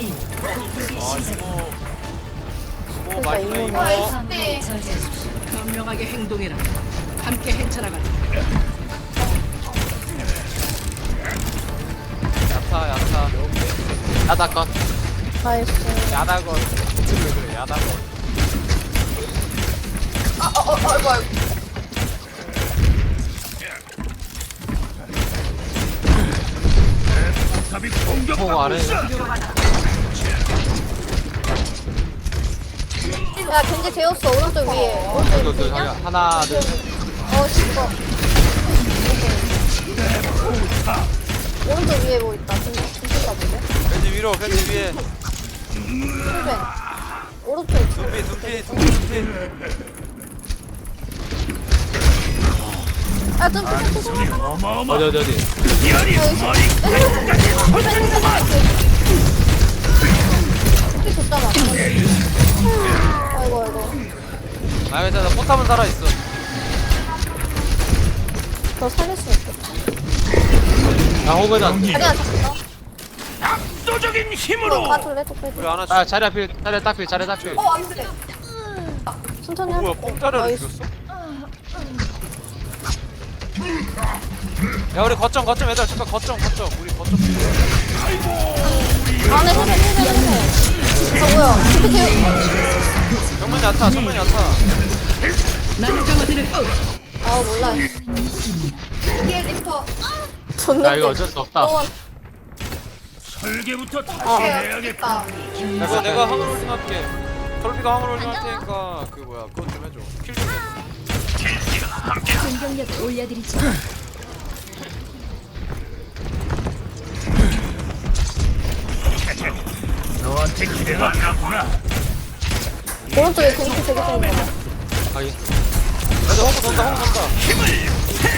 아 이거 이거 그러니까 맛있다 이거 나이스. 현명하게 행동해라. 함께 헤쳐나가자. 야타 야타 야다건 나이스. 야다건 그래 그래 야다건 아, 어, 어, 아이고, 아이고. 어 아래 야, 겐지 재웠어. 오른쪽 위에. 오른쪽 이거 그 위냐? 하나 둘 어, 죽어. 오른쪽 위에 뭐 있다. 겐지 죽을까 본데? 벤지 위로 벤지 위에 힐벤. 오른쪽. 둠피 둠피 둠피 둠피 아, 좀, 좀, 좀, 좀, 좀. 어디 어디 어디 힐벤. 포탑은 살아있어 더 살릴 수 있겠다. 야 호그다 자리야, 잡았다. 압도적인 이거 힘으로 가줄래? 빼줘. 우리 하나 아 자리 앞필 자리 딱필 자리 딱필 어, 안 돼. 천천히 뭐야 하자. 공짜를 나이스. 죽였어? 야 우리 거점 거점 얘들아 잠깐 거점 거점 우리 거점 안에 힐벤, 힐벤, 힐벤. 아, 뭐야. 힐벤 재웠 정면 야타 정면 야타 나는 강화되는 어. 아, 몰라. 뒤에 리퍼. 존나. 야 이거 어쩔 수 없다. 어, 설계부터 다시 해야겠다. 아, 야 그거 내가 화물 홀딩 할게. 톨비가 화물 홀딩 할 테니까 그 뭐야 그것 좀 해줘. 킬 좀 해줘. 공격력을 올려드리죠. 너한테 기대가 가구나. 오른쪽에 겐지 되게 좋은 거. 아 이 애들 홍보 돈다 홍보 돈다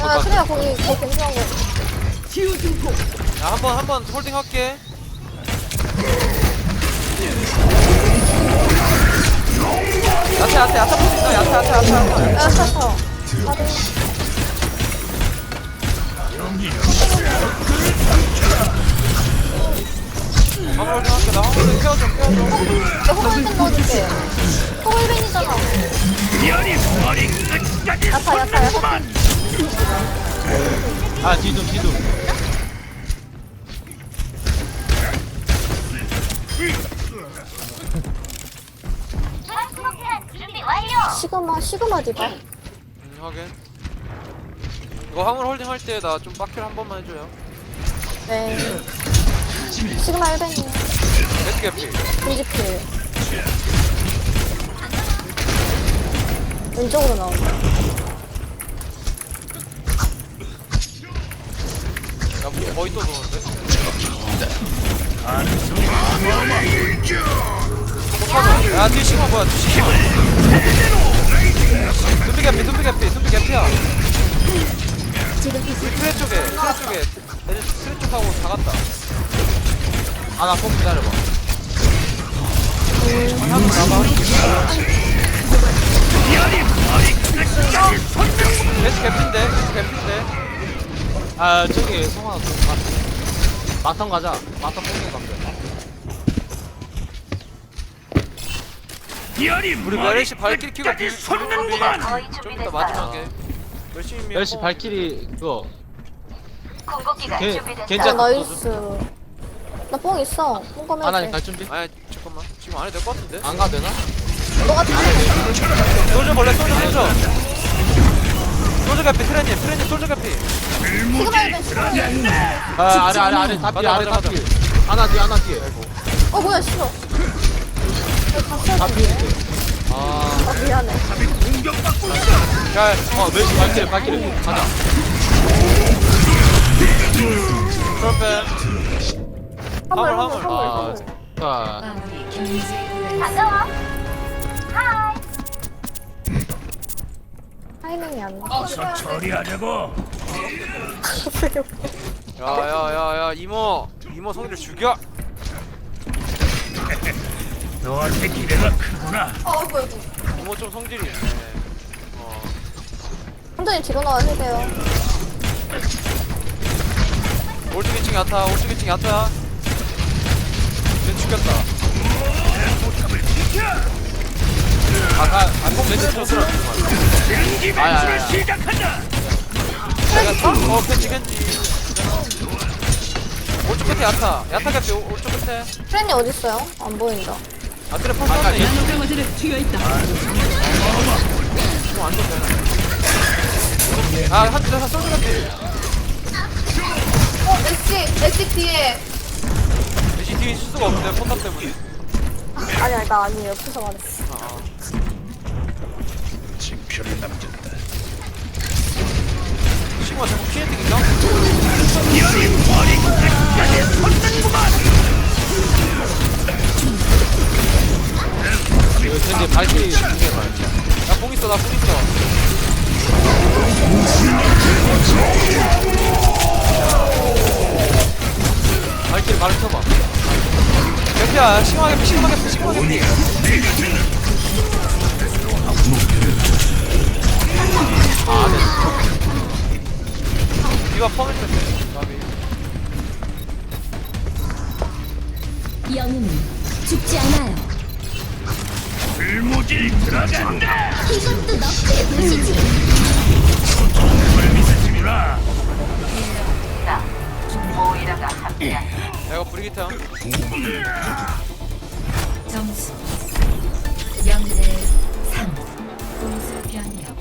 아, 수리야, 거기, 거기 괜찮은 거. 야 한번 한 번 홀딩 할게 야타 야타 야타 보신다 야타 야타 야타 야타 야, 탔어. 다들. 나 넣어줄게. 야타, 야타, 야타. 아 뒤둠 뒤둠 시그마, 시그마 디바. 음 확인 이거 화물 홀딩 할 때 나 좀 빡킬 한 번만 해줘요 네. 시그마 1벤이야. 레트 개피 겐지필. 왼쪽으로 나온다. 야, 뭐 거의 또 도는데? 야, 뒤시가 뭐야, 뒤시가. 둠비 개피, 둠비 개피, 둠비 개피야. 트레 쪽에, 트레 쪽에. 트레 쪽하고 다 갔다. 아, 나 꼭 기다려봐. 한번 나봐. 베스 개피인데, 베스 개피인데. 아, 저기, 성환아, 좀 가. 마턴 가자. 마턴 뽕king 가면 우리 메르시 발키리 키고 좀 이따 마지막에 열심히 멸시 발키리 그거 겐 아, 겐자 나이스. 나 뽕 있어. 뽕 꺼면 하나님 돼. 갈 준비 아니 잠깐만 지금 안 해도 될 것 같은데 안 가도 되나? 너가 다 솔져 볼래 솔져 솔져 솔져 개피 트레님 트레님 솔져 개피 시그마 1벤, 시그마 1벤. 아 아래 아래 아래 다 뒤에 맞아, 아래 맞아, 다 뒤에 하나 뒤에 하나 뒤에 어, 뭐야, 싫어. 다 다 써야 뒤에 돼. 아 아, 미안해. 야, 어 멸시 발키리 발키리 가자 트럼펫 화물, 화물, 화물, 화물, 아 화물. 자. 타이밍이 안 나. 어서 처리하자고? 야야야야 이모. 이모 성희를 죽여. 너한테 기대가 크구나. 어, 아이고, 아이고. 이모 좀 성질이 있네. 어. 혼자님 뒤로 나와 주세요. 2층 야타 오른쪽 2층 야타야 쟤 죽였다 아가 안폭 렌즈 렌지 아야. 내가 타? 어 캔지 캔지 오른쪽 끝에 야타 야타 오- 오른쪽 끝에 프렌이 어딨어요? 안 보인다. 아 그래 펄 쐈네 나노 강화제를 튀어있다. 완전 되네 아한 대사 쏠 같아 어, 엑시, 엑시 뒤에. 있을 수가 없네 포탑 때문에 아니 아니 나 아니 옆에서 말했어. 징표를 남겼다. 친구가 자꾸 피해 튀긴다? 이거 쟤네 발길이 중요해 나공 있어 나공 있어 발길 말을 켜봐 개피야 심하게 피 심하게 피 심하게 피 아, 네. 이거 쳤네 나비 영웅은 죽지 않아요. 불무질 들어간다. 이것도 너프의 도시지. 불미스지 구나. 내가 브리기트 점수 0대 3 공수 변경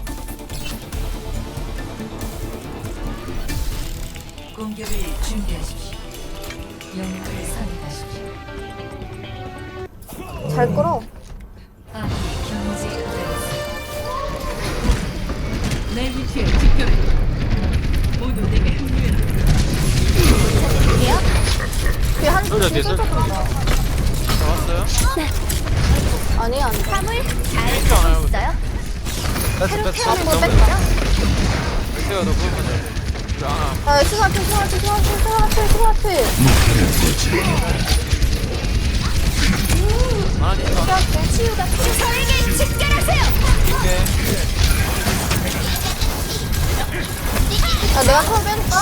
공격을 준비하십시오 영웅을 선택하십시오 잘 끌어. 아기 내 위치에 집결해. 소리야, 뒤에. 들어가. 잡았어요? 아니 안 돼. 화물 잘? 하고 있어요. 뺐어 새로 뺐어 태우는 거 뺐어. 내가 너그 앞에 시간 앞에 시간 앞에 시간 앞에 시간 앞에. 하나니까 치유가 저에게 집결하세요. 이게 야 내가 처음 빼줄까?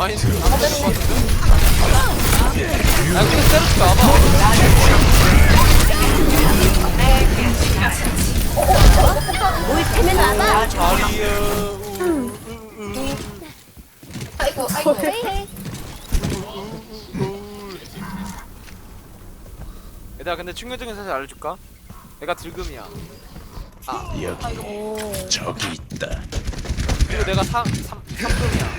많이 안 되는 것 같은데? 야 근데 때려줄까 와봐. 자리야 아이고, 아이고. 얘들아 근데 충격적인 사실 알려줄까? 내가 들금이야 여기 저기 있다. 그리고 내가 3, 3, 3금이야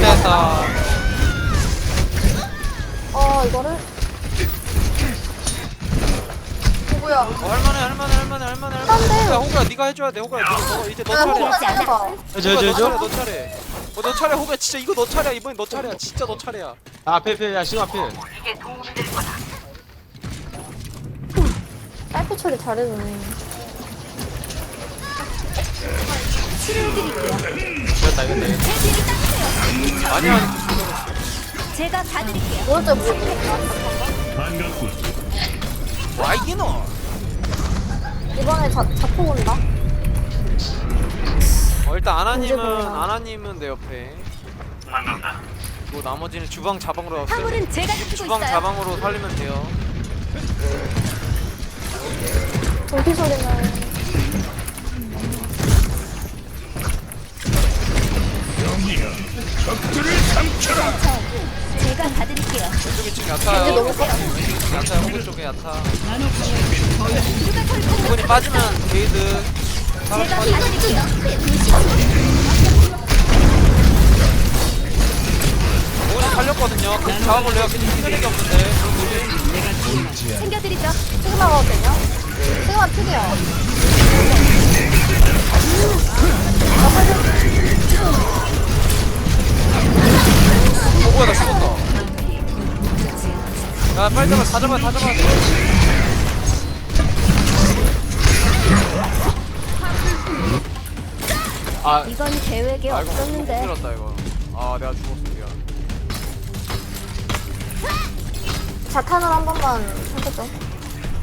됐다 어 이거를 누구야? 어, 할만해 할만해 할만해 할만해 안 돼. 할만해 호구야 호구야 네가 해줘야 돼 호구야 너, 너, 이제 너 야 차례야 호구가 하지 않아. 해봐. 호구야, 너 차례 너 차례 어, 너 차례 호구야 진짜 이거 너 차례야 이번엔 너 차례야 진짜 너 차례야 아, 앞에, 앞에, 야, 지금 앞에. 딸피 처리 잘해주네. 치료해드릴게요. 이겼다 이겼다 이겼다 아니야 아니 제가 봐드릴게요. 반갑군. 와 이게 너 이번에 자, 자폭 온다. 어, 일단 아나님은 아나님은 내 옆에 그리고 나머지는 주방 자방으로 왔어요 화물은 제가 지키고 주방 있어요. 자방으로 살리면 돼요 돌피 소리는 영이여, 적들을 삼켜라. 제가 봐드릴게요. 왼쪽 2층 이제 야타요 너무 커. 야타요 호구 쪽에 야타. 이분이 빠지면 게이드 제가 도시지. 오늘 살렸거든요 그 잡아볼래요 괜히 힘들게 없는데 챙겨드리죠. 가도 되냐? 시그마 필이야. 어 뭐야 나 죽었다 야 빨리 잡아 다 잡아 다 잡아 아 이건 계획에 아 이거 없었는데. 힘들었다 이거 아 내가 죽었어 미안 자탄을 한 번만 해보죠.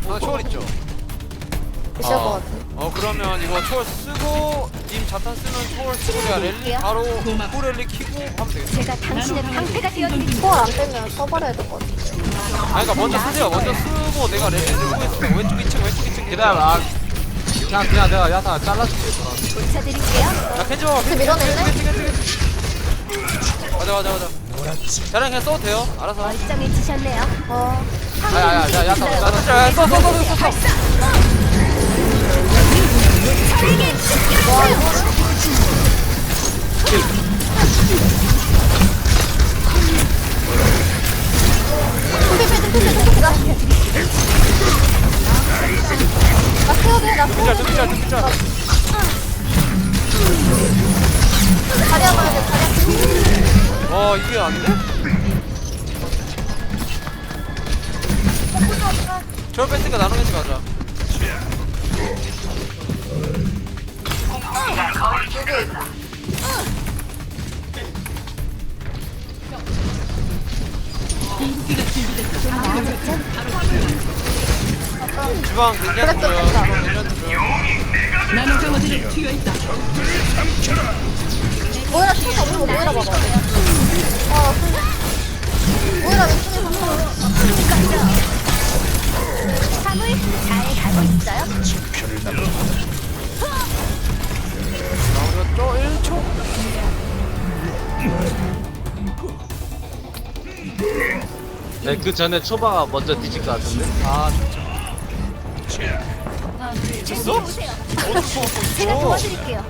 아 초월 있죠? 있을 아, 것 같아. 어어 그러면 이거 초월 쓰고 님 자탄 쓰면 초월 쓰고 내가 랠리. 바로 포랠리 키고 하면 되겠다 제가 당신의 방패가 되어드릴게요. 초월 안 빼면 써버려야 될 것 같아. 아니 그니까 먼저 쓰세요 먼저 쓰고 내가 랠리 들고 있으면 왼쪽 2층 왼쪽 2층 기다려 아 그냥 그냥 내가 야타 잘라줄게 고쳐드릴게요. 야 켄지 봐봐 켄지 밀어낼래? 맞아 맞아 맞아 자랑 그냥 써도 돼요 알아서 멀쩡해지셨네요. 어. 야야야 야 야타 야, 야타 진짜 써, 써, 써, 써, 써, 써. 나 주방 괜찮고요 주방 괜찮고요 나노 강화들이 튀어 있다. 모이라 쳐서 우리 모이라 봐봐. 아, 모이라 왼쪽에 가면 화물 잘 가고 있어요. 나오셨죠? 1초? 네, 그 전에 초바가 먼저 뒤질 것 같은데 아 졌어? 보세요. 제가 도와드릴게요.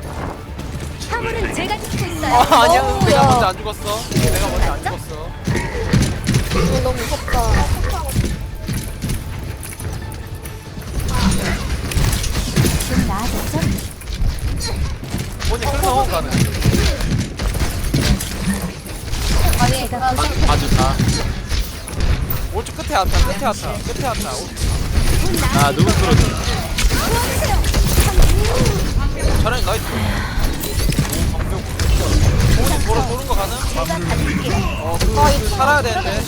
화물은 제가 지키고 있어요. 아, 아니야 어우, 내가 야. 먼저 안 죽었어 내가 먼저 안 죽었어 이거 너무 무섭다. 좀 나아졌죠? 본인 끌어 나온 가는 아니, 나 아주 다 끝에 왔다 끝에 왔다 끝에 왔다 아 누구 끌어줘 차라리 나이스 오 방벽 돌아 도는 거 가능? 받을게요. 어그 살아야 되는데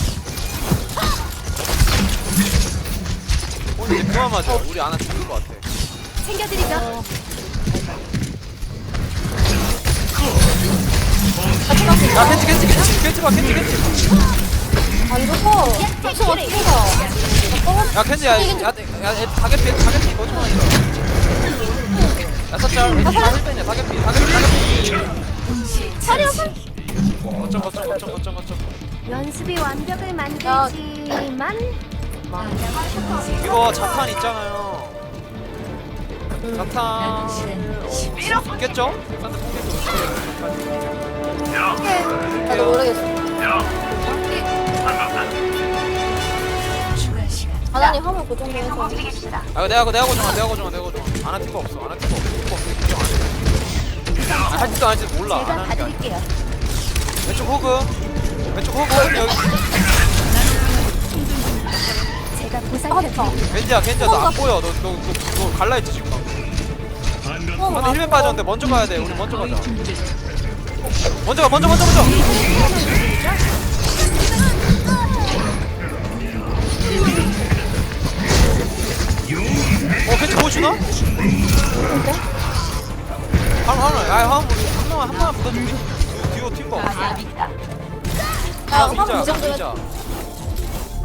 본인 이제 그만 맞아 우리 안아 죽을 것 같아 챙겨드리죠. 야 캔치 캔치 캔치 캔치 봐 캔치 캔치 안 좋고. 닥쳐가, 닥쳐가. 야 캔치 야야야 다개피 다개피 거짓말 아니다 야섯 짤 왼쪽 다 힐빼냐 다개피 다개피 다개피 차려, 거점 거점 거점 거점 거점 연습이 완벽을 만들지만 이거 자탄 있잖아요 자탄 있겠죠? 산드 나도 모르겠어. 아나님 화물 고정돼서. 아 내가 내가 고정아 내가 고정아 내가 고정아 안할 팀거 없어 안할 팀거 없어. 고정 안해 아, 할지도 안 할지도 몰라. 안 제가 하는 게 아니야 받을게요. 왼쪽 호그. 왼쪽 호그 여기. 제가 보살펴드릴게요. 겐지야 겐지야 너 안 보여. 너너너 너, 너 갈라 했지 지금 근데 힐맨 빠졌는데 먼저 가야 돼. 우리 먼저 가자. 먼저 가 먼저 먼저 먼저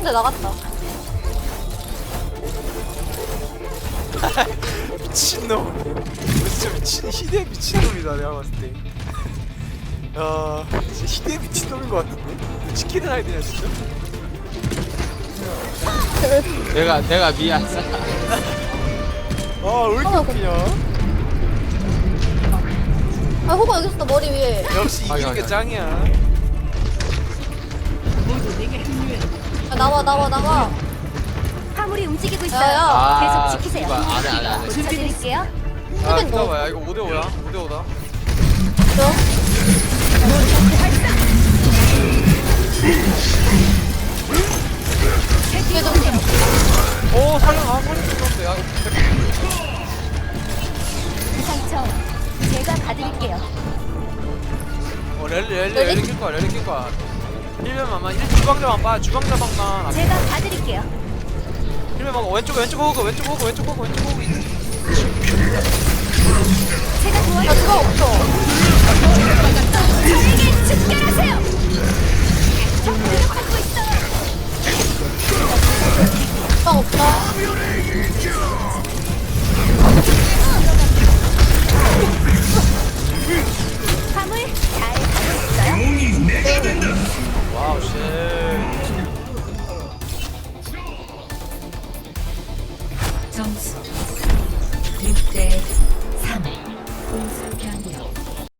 근데 나갔다. 미친놈. 진짜 미친 희대 미친놈이다 내가 봤을 때 야 진짜 희대 미친놈인 것 같은데? 치킨을 해야 되냐 진짜? 내가 내가 미안. 아 왜 이렇게 어, 웃기냐? 아, 호가 여기 있어, 머리 위에. 역시 아니, 이기는 게 아니, 짱이야 야, 나와, 나와, 나와. 화물이 움직이고 야, 있어요. 야. 아 계속 지키세요. 씨발, 안해 안해 안해 고쳐드릴게요. 아 너. 기다려봐 야 이거 5대 5야 5대 5다 너? 뒤에 좀오 살려 아 살려 죽었는데 야그 상처 제가 받을게요. 어 랠리 랠리 랠리? 랠리 낄 거야 랠리 낄 거야 방자만만 일 주방자만 봐 주방자만 제가 봐드릴게요. 힐맨 막 왼쪽 왼쪽 호그 왼쪽 호그 왼쪽 호그 왼쪽 호그 제가 도와요. 가 없어.